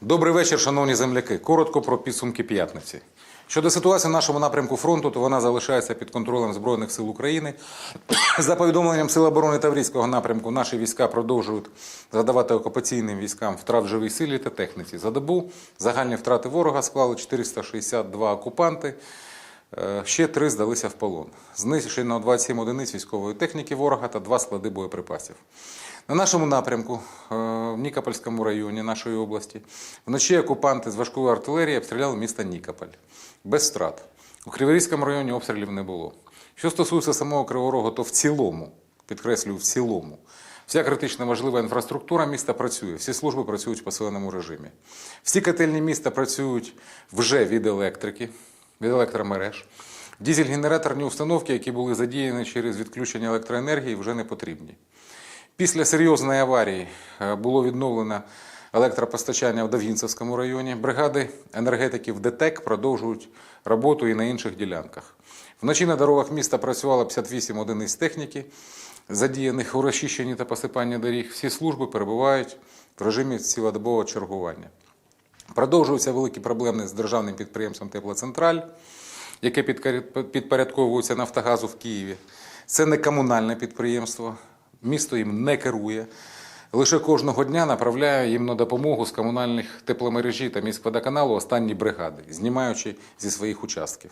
Добрий вечір, шановні земляки. Коротко про підсумки п'ятниці. Щодо ситуації в нашому напрямку фронту, то вона залишається під контролем Збройних сил України. За повідомленням Сил оборони Таврійського напрямку, наші війська продовжують задавати окупаційним військам втрат в живій силі та техніці. За добу загальні втрати ворога склали 462 окупанти. Е, Ще три здалися в полон. Знищено 27 одиниць військової техніки ворога та два склади боєприпасів. На нашому напрямку, е, в Нікопольському районі нашої області, вночі окупанти з важкої артилерії обстріляли місто Нікополь. Без втрат. У Криворізькому районі обстрілів не було. Що стосується самого Кривого Рогу, то в цілому, підкреслюю, в цілому, вся критично важлива інфраструктура міста працює, всі служби працюють в посиленому режимі. Всі котельні міста працюють вже від електрики, від електромереж. Дізель-генераторні установки, які були задіяні через відключення електроенергії, вже не потрібні. Після серйозної аварії е, було відновлено електропостачання в Довгінцевському районі. Бригади енергетиків ДТЕК продовжують роботу і на інших ділянках. Вночі на дорогах міста працювало 58 одиниць техніки, задіяних у розчищенні та посипанні доріг. Всі служби перебувають в режимі цілодобового чергування. Продовжуються великі проблеми з державним підприємством Теплоцентраль, яке підпорядковується Нафтогазу в Києві. Це не комунальне підприємство, місто їм не керує. Лише кожного дня направляє їм на допомогу з комунальних тепломережі та міськводоканалу останні бригади, знімаючи зі своїх участків.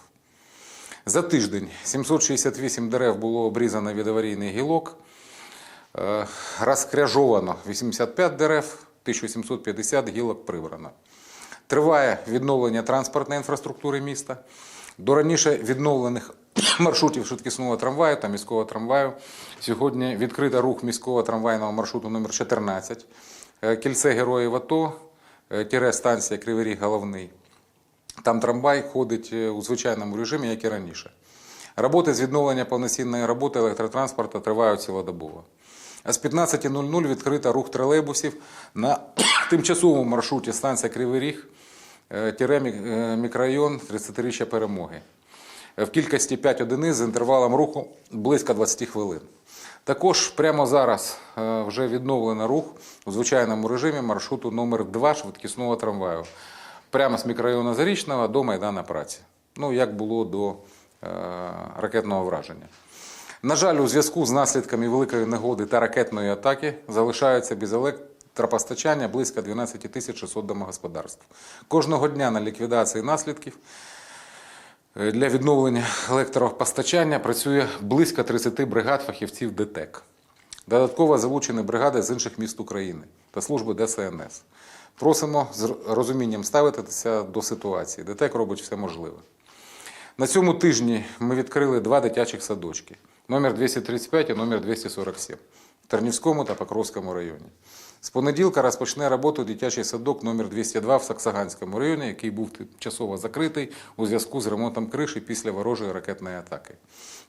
За тиждень 768 дерев було обрізано від аварійних гілок, Е, розкряжовано 85 дерев, 1750 гілок прибрано. Триває відновлення транспортної інфраструктури міста. До раніше відновлених маршрутів швидкісного трамваю та міського трамваю сьогодні відкрита рух міського трамвайного маршруту номер 14 Е, Кільце Героїв АТО, е, тире станція Кривий Ріг Головний. Там трамвай ходить е, у звичайному режимі, як і раніше. Роботи з відновлення повноцінної роботи електротранспорту тривають цілодобово. З 15.00 відкрита рух тролейбусів на тимчасовому маршруті станція Кривий Ріг, е, тире мі- е, мікрорайон 30-річчя перемоги. Е, В кількості 5 одиниць з інтервалом руху близько 20 хвилин. Також прямо зараз вже відновлено рух у звичайному режимі маршруту номер 2 швидкісного трамваю. Прямо з мікрорайону Зарічного до Майдана Праці. Ну, як було до ракетного враження. На жаль, у зв'язку з наслідками великої негоди та ракетної атаки залишаються без електропостачання близько 12 тисяч 600 домогосподарств. Кожного дня на ліквідації наслідків е, для відновлення електропостачання працює близько 30 бригад фахівців ДТЕК. Додатково залучені бригади з інших міст України та служби ДСНС. Просимо з розумінням ставитися до ситуації. ДТЕК робить все можливе. На цьому тижні ми відкрили два дитячих садочки: номер 235 і номер 247 в Тернівському та Покровському районі. З понеділка розпочне роботу дитячий садок номер 202 в Саксаганському районі, який був тимчасово закритий у зв'язку з ремонтом криші після ворожої ракетної атаки.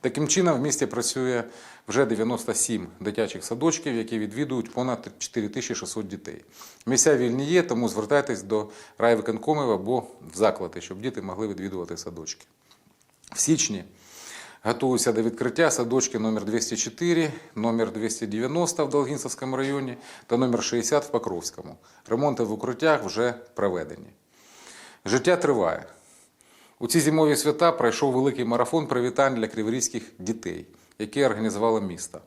Таким чином, в місті працює вже 97 дитячих садочків, які відвідують понад 4600 дітей. Місця вільні є, тому звертайтесь до райвиконкомів або в заклади, щоб діти могли відвідувати садочки. В січні готуються до відкриття садочки номер 204, номер 290 в Долгінцевському районі та номер 60 в Покровському. Ремонти в укриттях вже проведені. Життя триває. У ці зимові свята пройшов великий марафон привітань для криворізьких дітей, який організувало місто.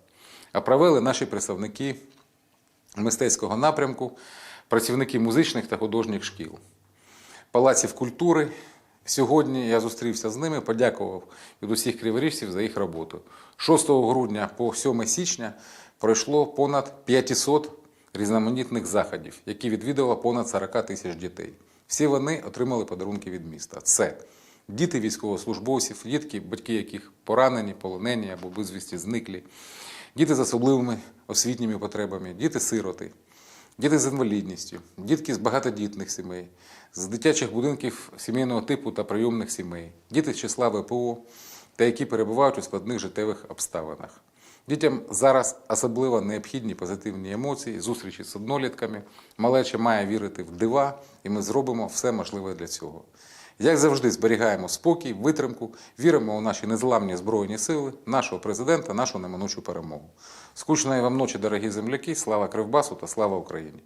А провели наші представники мистецького напрямку, працівники музичних та художніх шкіл палаців культури. Сьогодні я зустрівся з ними, подякував від усіх криворіжців за їх роботу. 6 грудня по 7 січня пройшло понад 500 різноманітних заходів, які відвідало понад 40 тисяч дітей. Всі вони отримали подарунки від міста. Це діти військовослужбовців, дітки, батьки яких поранені, полонені або безвісті зниклі, діти з особливими освітніми потребами, діти-сироти, діти з інвалідністю, дітки з багатодітних сімей, з дитячих будинків сімейного типу та прийомних сімей, діти з числа ВПО та які перебувають у складних життєвих обставинах. Дітям зараз особливо необхідні позитивні емоції, зустрічі з однолітками. Малеча має вірити в дива, і ми зробимо все можливе для цього. Як завжди, зберігаємо спокій, витримку, віримо у наші незламні збройні сили, нашого президента, нашу неминучу перемогу. Скучної вам ночі, дорогі земляки, слава Кривбасу та слава Україні!